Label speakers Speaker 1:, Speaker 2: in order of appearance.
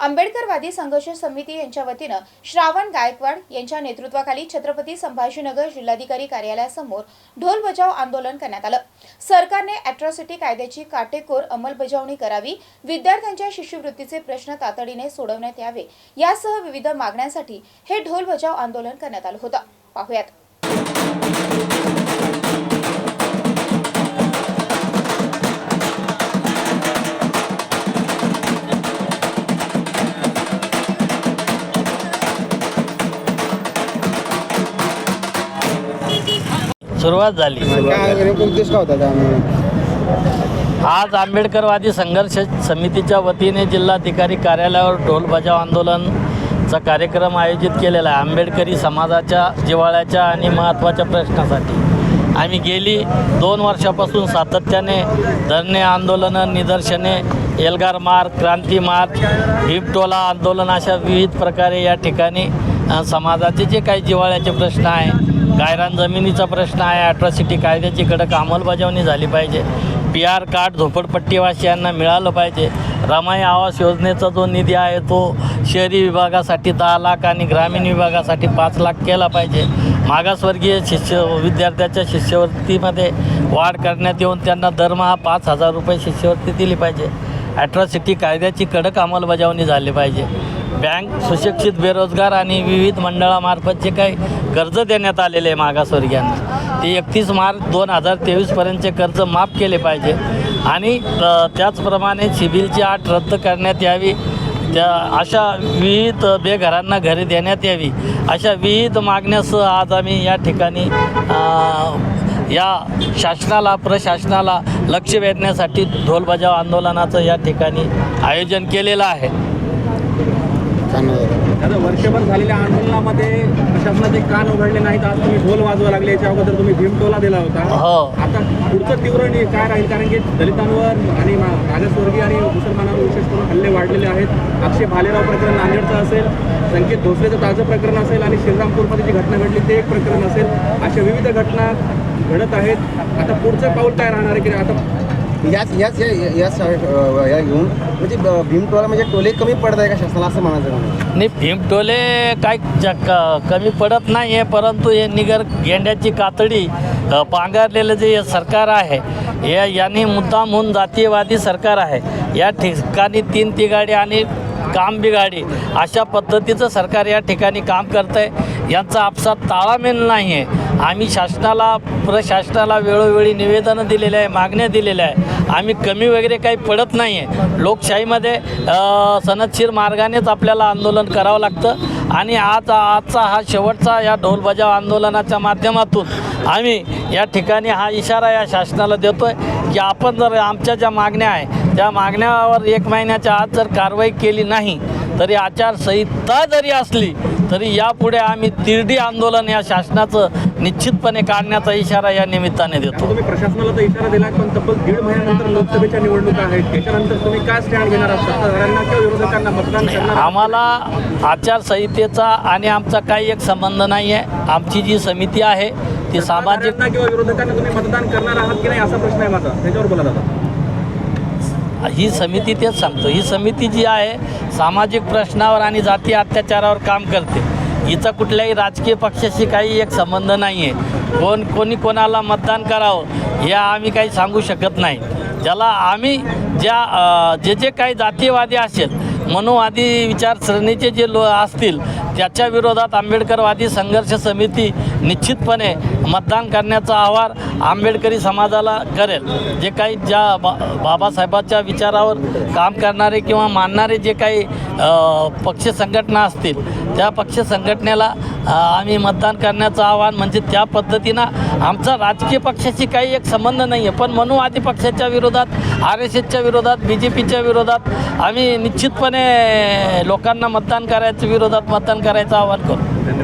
Speaker 1: आंबेडकरवादी संघर्ष समिती यांच्या वतीनं श्रावण गायकवाड यांच्या नेतृत्वाखाली छत्रपती संभाजीनगर जिल्हाधिकारी कार्यालयासमोर ढोल बजाव आंदोलन करण्यात आलं. सरकारने अॅट्रॉसिटी कायद्याची काटेकोर अंमलबजावणी करावी विद्यार्थ्यांच्या शिष्यवृत्तीचे प्रश्न तातडीने सोडवण्यात यावे यासह विविध मागण्यांसाठी हे ढोल बजाव आंदोलन करण्यात आलं होतं. पाहुयात.
Speaker 2: सुरुवात झाली.
Speaker 3: काय नेमकं होता
Speaker 2: आज आंबेडकरवादी संघर्ष समितीच्या वतीने जिल्हाधिकारी कार्यालयावर ढोल बजाव आंदोलनचा कार्यक्रम आयोजित केलेला आहे. आंबेडकरी समाजाच्या जिव्हाळ्याच्या आणि महत्त्वाच्या प्रश्नासाठी. आम्ही गेली दोन वर्षापासून सातत्याने धरणे आंदोलनं निदर्शने एल्गार मार्ग क्रांती मार्ग हिपटोला आंदोलन अशा विविध प्रकारे या ठिकाणी समाजाचे जे काही जिव्हाळ्याचे प्रश्न आहे गायरान जमिनीचा प्रश्न आहे अॅट्रॉसिटी कायद्याची कडक अंमलबजावणी झाली पाहिजे. पी आर कार्ड झोपडपट्टीवासियांना मिळालं पाहिजे. रमाई आवास योजनेचा जो निधी आहे तो शहरी विभागासाठी दहा लाख आणि ग्रामीण विभागासाठी पाच लाख केला पाहिजे. मागासवर्गीय शिष्य विद्यार्थ्याच्या शिष्यवृत्तीमध्ये वाढ करण्यात येऊन त्यांना दरमहा पाच हजार रुपये शिष्यवृत्ती दिली पाहिजे. ॲट्रॉसिटी कायद्याची कडक अंमलबजावणी झाली पाहिजे. बँक सुशिक्षित बेरोजगार आणि विविध मंडळामार्फत जे काही कर्ज देण्यात आलेले आहे मागासवर्गीयांना ते एकतीस मार्च दोन हजार तेवीसपर्यंतचे कर्ज माफ केले पाहिजे. आणि त्याचप्रमाणे सिबिलची आठ रद्द करण्यात यावी. त्या अशा विविध बेघरांना घरे देण्यात यावी. अशा विविध मागण्यासह आज आम्ही या ठिकाणी या शासनाला प्रशासनाला लक्ष वेधण्यासाठी ढोलबजाव आंदोलनाचं या ठिकाणी आयोजन केलेलं आहे.
Speaker 4: आता वर्षभर झालेल्या आंदोलनामध्ये प्रशासनाचे कान उघडले नाहीत. आज तुम्ही ढोल वाजवा लागले. याच्या अगोदर तुम्ही भीमटोला दिला होता.
Speaker 2: हो.
Speaker 4: आता पुढचं तीव्र काय राहील? कारण की दलितांवर आणि मागासवर्गीय आणि मुसलमानांवर विशेष करून हल्ले वाढलेले आहेत. अक्षय भालेराव प्रकरण नांदेडचं असेल संकेत भोसलेचं ताजं प्रकरण असेल आणि श्रीरामपूरमध्ये जी घटना घडली ते एक प्रकरण असेल. अशा विविध घटना घडत आहेत. आता पुढचं पाऊल काय राहणार आहे की आता
Speaker 3: याच याच या- याच या घेऊन म्हणजे भीम भीमटोला म्हणजे टोले कमी पडत आहे का शासनाला असं म्हणायचं
Speaker 2: नाही भीम टोले काय क- कमी पडत नाही आहे परंतु हे निगर गेंड्याची कातडी पांघारलेलं पांघरलेलं जे सरकार आहे या यांनी मुद्दाम होऊन जातीयवादी सरकार आहे. या ठिकाणी तीन तिघाडी आणि काम बिगाडी अशा पद्धतीचं सरकार या ठिकाणी काम करतं आहे यांचा आपसात ताळामेल नाही आहे आम्ही शासनाला प्रशासनाला वेळोवेळी निवेदनं दिलेले आहे मागण्या दिलेल्या आहे. आम्ही कमी वगैरे काही पडत नाही आहे लोकशाहीमध्ये सनदशीर मार्गानेच आपल्याला आंदोलन करावं लागतं. आणि आज आजचा हा शेवटचा या ढोलबजाव आंदोलनाच्या माध्यमातून आम्ही या ठिकाणी हा इशारा या शासनाला देतो आहे की आपण जर आमच्या ज्या मागण्या आहे त्या मागण्यावर एक महिन्याच्या आत जर कारवाई केली नाही तरी आचारसंहिता जरी असली तरी यापुढे आम्ही तिरडी आंदोलन या शासनाचं निश्चितपणे काढण्याचा इशारा या निमित्ताने देतो.
Speaker 4: तुम्ही प्रशासनाला तर इशारा दिला पण तब्बल दीड महिन्यानंतर लोकसभेच्या निवडणुका आहेत. त्याच्यानंतर तुम्ही काय स्टँड घेणार किंवा विरोधकांना मतदान?
Speaker 2: आम्हाला आचारसंहितेचा आणि आमचा काही एक संबंध नाही आहे. आमची जी समिती आहे ती सामाजिक
Speaker 4: किंवा विरोधकांना तुम्ही मतदान करणार आहात की नाही असा प्रश्न आहे माझा. त्याच्यावर बोला दादा.
Speaker 2: ही समिती तेच सांगतो. ही समिती जी आहे सामाजिक प्रश्नावर आणि जाती अत्याचारावर काम करते. हिचा कुठल्याही राजकीय पक्षाशी काही एक संबंध नाही आहे कोण कोणी कोणाला मतदान करावं हे आम्ही काही सांगू शकत नाही. ज्याला आम्ही ज्या जे जे काही जातीयवादी असेल मनोवादी विचारसरणीचे जे लो असतील त्याच्या विरोधात आंबेडकरवादी संघर्ष समिती निश्चितपणे मतदान करण्याचा आवार आंबेडकरी समाजाला करेल. जे काही ज्या बा बाबासाहेबाच्या विचारावर काम करणारे किंवा मानणारे जे काही पक्ष संघटना असतील त्या पक्ष संघटनेला आम्ही मतदान करण्याचं आव्हान म्हणजे त्या पद्धतीनं आमचा राजकीय पक्षाशी काही एक संबंध नाही आहे पण मनुवादी पक्षाच्या विरोधात आर एस एसच्या विरोधात बी जे पीच्या विरोधात आम्ही निश्चितपणे लोकांना मतदान करायचं विरोधात मतदान करायचं आवाहन करू.